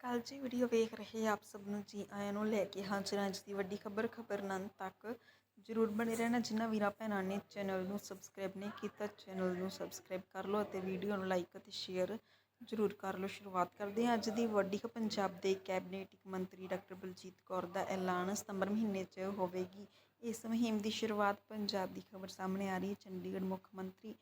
ਅਕਾਲ ਜੀ ਵੀਡੀਓ ਵੇਖ ਰਹੇ ਆਪ ਸਭ ਨੂੰ ਜੀ, ਆਇਆਂ ਨੂੰ ਲੈ ਕੇ ਹਾਜ਼ਰ ਅੱਜ ਦੀ ਵੱਡੀ ਖਬਰ ਖਬਰ ਨੰਨ ਤੱਕ। ਜਰੂਰ ਬਣੇ ਰਹਿਣਾ ਜਿਨ੍ਹਾਂ ਵੀਰਾਂ ਭੈਣਾਂ ਨੇ ਚੈਨਲ ਨੂੰ ਸਬਸਕ੍ਰਾਈਬ ਨਹੀਂ ਕੀਤਾ, ਚੈਨਲ ਨੂੰ ਸਬਸਕ੍ਰਾਈਬ ਕਰ ਲਓ ਅਤੇ ਵੀਡੀਓ ਨੂੰ ਲਾਈਕ ਅਤੇ ਸ਼ੇਅਰ ਜਰੂਰ ਕਰ ਲਓ। ਸ਼ੁਰੂਆਤ ਕਰਦੇ ਹਾਂ ਅੱਜ ਦੀ ਵੱਡੀ ਖਬਰ, ਪੰਜਾਬ ਦੇ ਕੈਬਨਿਟ ਮੰਤਰੀ ਡਾਕਟਰ ਬਲਜੀਤ ਕੌਰ ਦਾ ਐਲਾਨ ਸਤੰਬਰ ਮਹੀਨੇ 'ਚ ਹੋਵੇਗੀ। ਇਸ ਮੁਹਿੰਮ ਦੀ ਸ਼ੁਰੂਆਤ ਪੰਜਾਬ ਦੀ ਖਬਰ ਸਾਹਮਣੇ ਆ ਰਹੀ ਹੈ। ਚੰਡੀਗੜ੍ਹ ਮੁੱਖ ਮੰਤਰੀ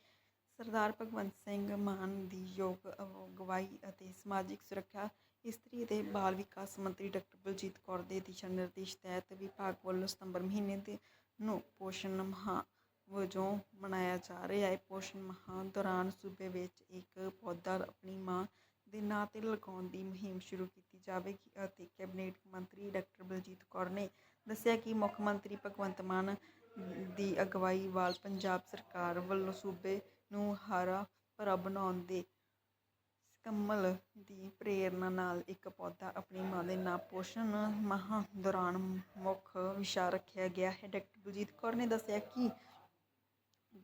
ਸਰਦਾਰ ਭਗਵੰਤ ਸਿੰਘ ਮਾਨ ਦੀ ਯੋਗ ਅਗਵਾਈ ਅਤੇ ਸਮਾਜਿਕ ਸੁਰੱਖਿਆ ਇਸਤਰੀ ਅਤੇ ਬਾਲ ਵਿਕਾਸ ਮੰਤਰੀ ਡਾਕਟਰ ਬਲਜੀਤ ਕੌਰ ਦੇ ਦਿਸ਼ਾ ਨਿਰਦੇਸ਼ ਤਹਿਤ ਵਿਭਾਗ ਵੱਲੋਂ ਸਤੰਬਰ ਮਹੀਨੇ ਦੇ ਨੂੰ ਪੋਸ਼ਣ ਮਾਹ ਵਜੋਂ ਮਨਾਇਆ ਜਾ ਰਿਹਾ ਹੈ। ਪੋਸ਼ਣ ਮਾਹ ਦੌਰਾਨ ਸੂਬੇ ਵਿੱਚ ਇੱਕ ਪੌਦਾ ਆਪਣੀ ਮਾਂ ਦੇ ਨਾਂ ਤੇ ਲਗਾਉਣ ਦੀ ਮੁਹਿੰਮ ਸ਼ੁਰੂ ਕੀਤੀ ਜਾਵੇਗੀ ਅਤੇ ਕੈਬਨਿਟ ਮੰਤਰੀ ਡਾਕਟਰ ਬਲਜੀਤ ਕੌਰ ਨੇ ਦੱਸਿਆ ਕਿ ਮੁੱਖ ਮੰਤਰੀ ਭਗਵੰਤ ਮਾਨ ਦੀ ਅਗਵਾਈ ਵਾਲ ਪੰਜਾਬ ਸਰਕਾਰ ਵੱਲੋਂ ਸੂਬੇ ਨੂੰ ਹਰਾ ਭਰਾ ਬਣਾਉਣ ਦੇ ਕਮਲ ਦੀ ਪ੍ਰੇਰਣਾ ਨਾਲ ਇੱਕ ਪੌਦਾ ਆਪਣੀ ਮਾਂ ਦੇ ਨਾਂ ਪੋਸ਼ਣ ਮਾਹ ਦੌਰਾਨ ਮੁੱਖ ਵਿਸ਼ਾ ਰੱਖਿਆ ਗਿਆ ਹੈ। ਡਾਕਟਰ ਬਲਜੀਤ ਕੌਰ ਨੇ ਦੱਸਿਆ ਕਿ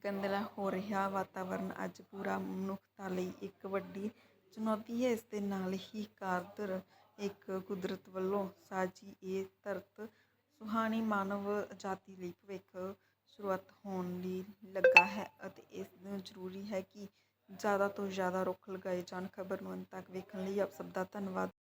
ਗੰਦਲਾ ਹੋ ਰਿਹਾ ਵਾਤਾਵਰਣ ਅੱਜ ਪੂਰਾ ਮਨੁੱਖਤਾ ਲਈ ਇੱਕ ਵੱਡੀ ਚੁਣੌਤੀ ਹੈ। ਇਸ ਦੇ ਨਾਲ ਹੀ ਕਾਦਰ ਇੱਕ ਕੁਦਰਤ ਵੱਲੋਂ ਸਾਜੀ ਇਹ ਧਰਤ ਸੁਹਾਣੀ ਮਾਨਵ ਆਜ਼ਾਦੀ ਲਈ ਭਵਿੱਖ ਸ਼ੁਰੂਆਤ ਹੋਣ ਲਈ ਲੱਗਾ ਹੈ ਅਤੇ ਇਸ ਨੂੰ ਜ਼ਰੂਰੀ ਹੈ ਕਿ ਜ਼ਿਆਦਾ ਤੋਂ ਜ਼ਿਆਦਾ ਰੁੱਖ ਲਗਾਏ ਜਾਣ, ਖਬਰ ਨੂੰ ਅੰਤ ਤੱਕ ਵੇਖਣ ਲਈ ਆਪ ਸਭ ਦਾ ਧੰਨਵਾਦ।